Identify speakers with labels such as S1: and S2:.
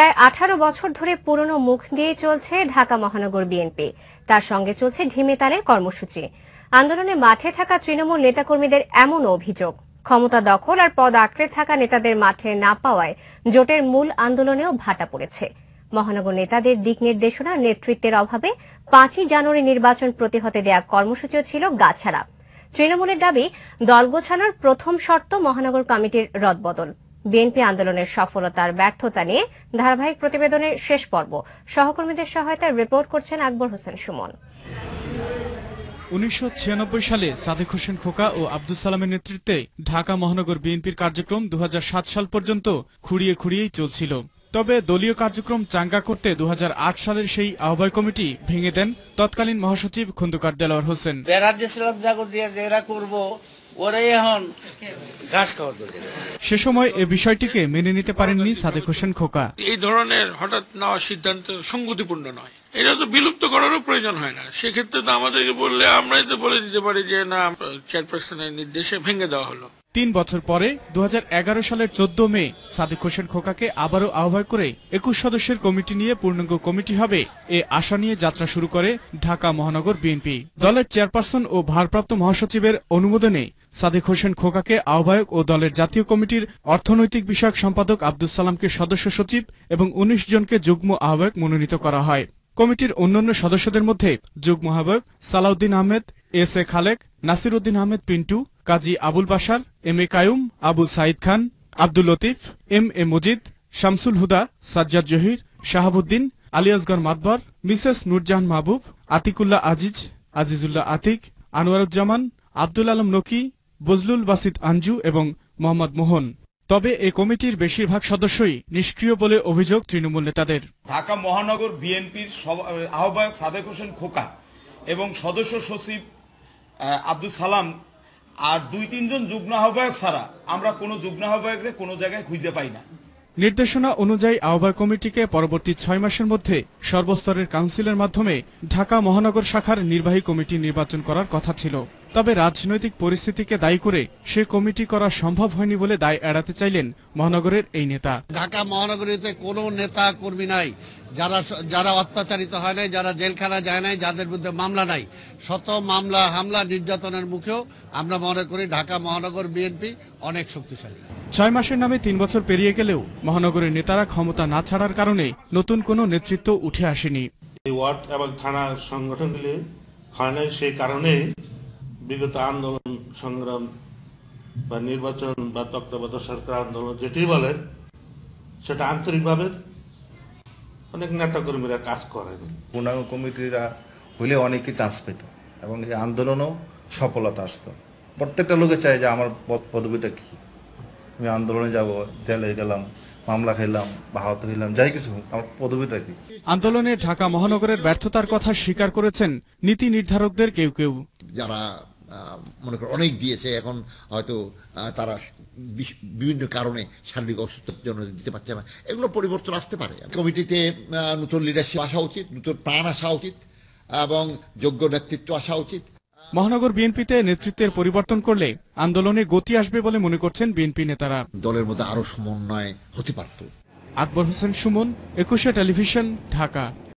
S1: প্রায় আঠারো বছর ধরে পুরনো মুখ দিয়ে চলছে ঢাকা মহানগর বিএনপি। তার সঙ্গে চলছে ঢিমে তালের কর্মসূচি। আন্দোলনে মাঠে থাকা তৃণমূল নেতাকর্মীদের এমন অভিযোগ, ক্ষমতা দখল আর পদ আঁকড়ে থাকা নেতাদের মাঠে না পাওয়ায় জোটের মূল আন্দোলনেও ভাটা পড়েছে। মহানগর নেতাদের দিক নির্দেশনা নেতৃত্বের অভাবে পাঁচই জানুয়ারি নির্বাচন প্রতিহতে দেয়া কর্মসূচিও ছিল গাছাড়া তৃণমূলের দাবি, দল গোছানোর প্রথম শর্ত মহানগর কমিটির রদবদল। বিএনপি আন্দোলনের সফলতার ব্যর্থতা নিয়ে ধারাবাহিক প্রতিবেদনের শেষ পর্ব। সহকর্মীদের সহায়তায় রিপোর্ট করছেন আকবর হোসেন সুমন।
S2: উনিশশো সালে সাদেক হোসেন খোকা ও আব্দুল সালামের নেতৃত্বে ঢাকা মহানগর বিএনপির কার্যক্রম দু হাজার সাত সাল পর্যন্ত খুঁড়িয়ে খুঁড়িয়েই চলছিল। তবে দলীয় কার্যক্রম চাঙ্গা করতে দু হাজার আট সালের সেই আহ্বায়ক কমিটি ভেঙে দেন তৎকালীন মহাসচিব খন্দকার দেলোয়ার হোসেন।
S3: বেড়া দিয়েছিলাম এরা করব ওরাই এখন ঘাস খাওয়ার দরকার
S2: সে সময় এ বিষয়টিকে মেনে নিতে পারেননি সাদেক হোসেন খোকা।
S4: এই ধরনের হঠাৎ নেওয়া সিদ্ধান্ত সঙ্গতিপূর্ণ নয়। এটা তো বিলুপ্ত করারও প্রয়োজন হয় না। সেক্ষেত্রে তো আমাদেরকে বললে আমরাই তো বলে দিতে পারি যে না চেয়ারপারসনের নির্দেশে ভেঙে দেওয়া হলো।
S2: তিন বছর পরে দু সালের চোদ্দ মে সাদেক হোসেন খোকাকে আবারও আহ্বায়ক করে একুশ সদস্যের কমিটি নিয়ে পূর্ণাঙ্গ কমিটি হবে এ আশা নিয়ে যাত্রা শুরু করে ঢাকা মহানগর বিএনপি। দলের চেয়ারপারসন ও ভারপ্রাপ্ত মহাসচিবের অনুমোদনে সাদেক হোসেন খোকাকে আহ্বায়ক ও দলের জাতীয় কমিটির অর্থনৈতিক বিষয়ক সম্পাদক আব্দুল সালামকে সদস্য সচিব এবং উনিশ জনকে যুগ্ম আহ্বায়ক মনোনীত করা হয়। কমিটির অন্যান্য সদস্যদের মধ্যে যুগ্ম আহ্বায়ক Salahuddin Ahmed, S A Khalek, Nasir Uddin Ahmed Pintu, Kazi Abul Basar M A Kayum, Abu Sayeed Khan, Abdul Latif, M A Majid, Shamsul Huda, Sajjad Zahir, Shahabuddin Aliasgar Matbar, Mrs Nurjahan Mahbub, Atikullah Aziz, Azizullah Atik, Anwaruzzaman, Abdul Alam Naki Bazlul Basid Anju এবং মোহাম্মদ মোহন। তবে এ কমিটির বেশিরভাগ সদস্যই নিষ্ক্রিয় বলে অভিযোগ তৃণমূল নেতাদের।
S5: ঢাকা মহানগর বিএনপির আহ্বায়ক সাদেক হোসেন খোকা এবং সদস্য সচিব আব্দুল সালাম আর দুই তিনজন যুগ্ম আহ্বায়ক ছাড়া আমরা কোনো যুগ্ম আহ্বায়করে কোনো জায়গায় খুঁজে পাই না।
S2: নির্দেশনা অনুযায়ী আহ্বায়ক কমিটিকে পরবর্তী ছয় মাসের মধ্যে সর্বস্তরের কাউন্সিলের মাধ্যমে ঢাকা মহানগর শাখার নির্বাহী কমিটি নির্বাচন করার কথা ছিল। তবে রাজনৈতিক পরিস্থিতিকে দায়ী করে সে কমিটি করা সম্ভব হয়নি বলে দায় এড়াতে চাইলেন মহানগরের এই নেতা।
S6: ঢাকা মহানগরীতে কোনো নেতা কর্মী নাই যারা যারা অত্যাচারিত হয় নাই যারা জেলখানা যায় নাই যাদের বিরুদ্ধে মামলা নাই। শত মামলা হামলা নির্যাতনের মুখেও আমরা মনে করি ঢাকা মহানগর বিএনপি অনেক শক্তিশালী।
S2: ছয় মাসের নামে তিন বছর পেরিয়ে গেলেও মহানগরের নেতারা ক্ষমতা না ছাড়ার কারণে নতুন কোনো নেতৃত্ব উঠে আসেনি।
S7: ওয়ার্ড এবং থানা সংগঠনগুলি হয় নাই সেই কারণে বিগত আন্দোলন সংগ্রাম বা নির্বাচন বা তত্ত্বাবধায়ক সরকার আন্দোলন যেটি বলেন সেটা আন্তরিকভাবে অনেক নেতাকর্মীরা কাজ করেন।
S8: পূর্ণাঙ্গ কমিটিরা হইলে অনেকে চান্স পেত এবং এই আন্দোলনও সফলতা আসতো। প্রত্যেকটা লোকে চায় যে আমার পদ পদবিটা কি? আমি আন্দোলনে যাব জেলে গেলাম মামলা খেলাম বা আহত হইলাম যাই কিছু হোক, আমার পদবিটা কি?
S2: আন্দোলনে ঢাকা মহানগরের ব্যর্থতার কথা স্বীকার করেছেন নীতি নির্ধারকদের কেউ কেউ।
S9: যারা মনে করো অনেক দিয়েছে। এখন হয়তো তারা বিভিন্ন কারণে শারীরিক অসুস্থতার জন্য দিতে পারছে না। এগুলো পরিবর্তন আসতে পারে। কমিটিতে নতুন লিডারশিপ আসা উচিত নতুন প্রাণ আসা উচিত এবং যোগ্য নেতৃত্ব আসা উচিত।
S2: মহানগর বিএনপিতে নেতৃত্বের পরিবর্তন করলে আন্দোলনে গতি আসবে বলে মনে করছেন বিএনপি নেতারা।
S9: দলের মধ্যে আরও সমন্বয় হতে পারত।
S2: আকবর হোসেন সুমন একুশে টেলিভিশন ঢাকা।